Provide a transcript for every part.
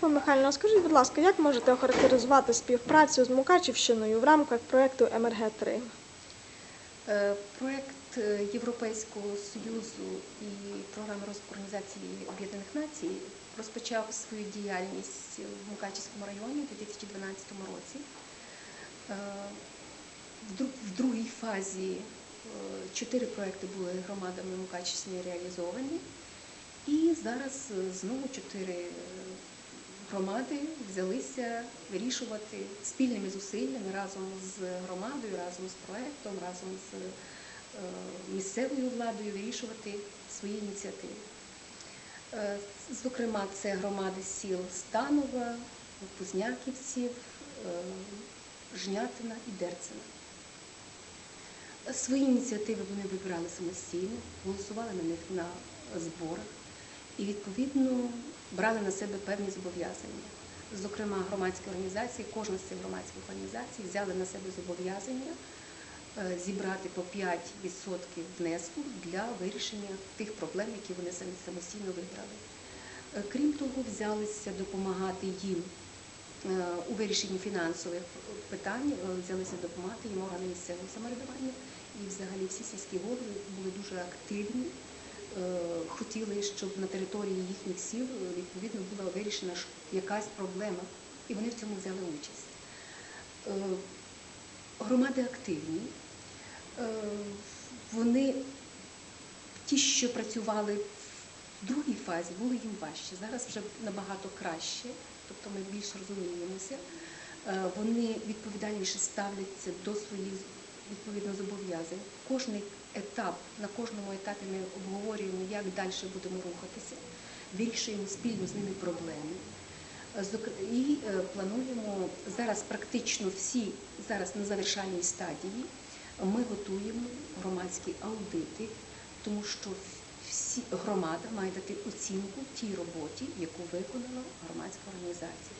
Пане Михайло, скажіть, будь ласка, як можете охарактеризувати співпрацю з Мукачівщиною в рамках проєкту МРГ-3? Е, Проект е, Європейського Союзу і програми розвитку Об'єднаних Націй розпочав свою діяльність в Мукачівському районі у 2012 році. Е, в другій фазі чотири проекти були громадами Мукачівщини реалізовані. І зараз знову чотири громади взялися вирішувати спільними зусиллями разом з громадою, разом з проектом, разом з е, місцевою владою вирішувати свої ініціативи. Е, Зокрема, це громади сіл Станова, Кузняківців, е, Жнятина і Дерцина. Свої ініціативи вони вибирали самостійно, голосували на них на зборах і відповідно брали на себе певні зобов'язання. Зокрема, громадські організації, кожна з цих громадських організацій взяли на себе зобов'язання е, зібрати по 5% внеску для вирішення тих проблем, які вони самі самостійно вибрали. Е, Крім того, взялися допомагати їм е, у вирішенні фінансових питань, взялися допомагати їм органи місцевого самоврядування і взагалі всі сільські голови були дуже активні хотіли, щоб на території їхніх сіл е, відповідно була вирішена якась проблема, і вони в цьому взяли участь. Е, Громади активні, Е, вони ті, що працювали в другій фазі, було їм важче. Зараз вже набагато краще, тобто ми більш розуміємося. Е, Вони відповідальніше ставляться до своїх відповідно зобов'язань. Кожний етап, на кожному етапі ми обговорюємо, як далі будемо рухатися, вирішуємо спільно з ними проблеми. І е, плануємо зараз практично всі зараз на завершальній стадії. Ми готуємо громадські аудити, тому що всі громада має дати оцінку тій роботі, яку виконала громадська організація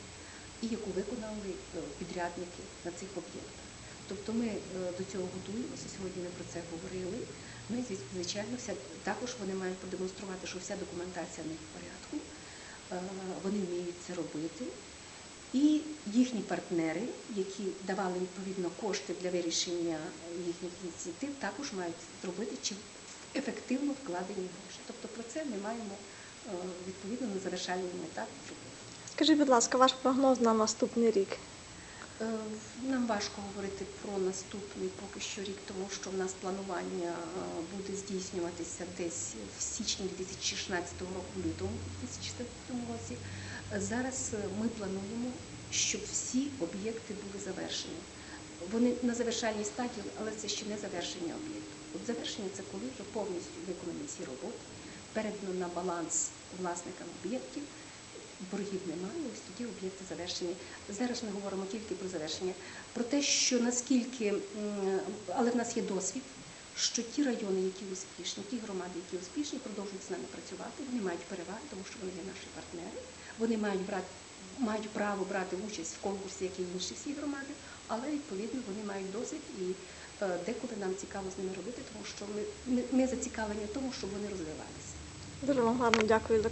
і яку виконали е, підрядники на цих об'єктах. Тобто ми е, до цього готуємося. Сьогодні ми про це говорили. І звичайно, вся також вони мають продемонструвати, що вся документація них в порядку, е, вони вміють це робити. І їхні партнери, які давали відповідно кошти для вирішення їхніх ініціатив, також мають зробити чи ефективно вкладені гроші. Тобто про це ми маємо е, відповідно на завершальному етапі. Скажіть, будь ласка, ваш прогноз на наступний рік? Е, Нам важко говорити про наступний поки що рік, тому що в нас планування е, буде здійснюватися десь в січні 2016 року, лютому 2016 році. Зараз е, ми плануємо, щоб всі об'єкти були завершені. Вони на завершальній стадії, але це ще не завершення об'єкту. От завершення це коли вже повністю виконані всі роботи, передано на баланс власникам об'єктів, боргів немає, ось тоді об'єкти завершені. Зараз ми говоримо тільки про завершення, про те, що наскільки, але в нас є досвід, що ті райони, які успішні, ті громади, які успішні, продовжують з нами працювати. Вони мають переваги, тому що вони є наші партнери. Вони мають брати. Мають право брати участь в конкурсі, як і інші всі громади, але відповідно вони мають досвід і е, деколи нам цікаво з ними робити, тому що ми, ми, ми зацікавлені в тому, щоб вони розвивалися. Дуже вам гарно дякую за.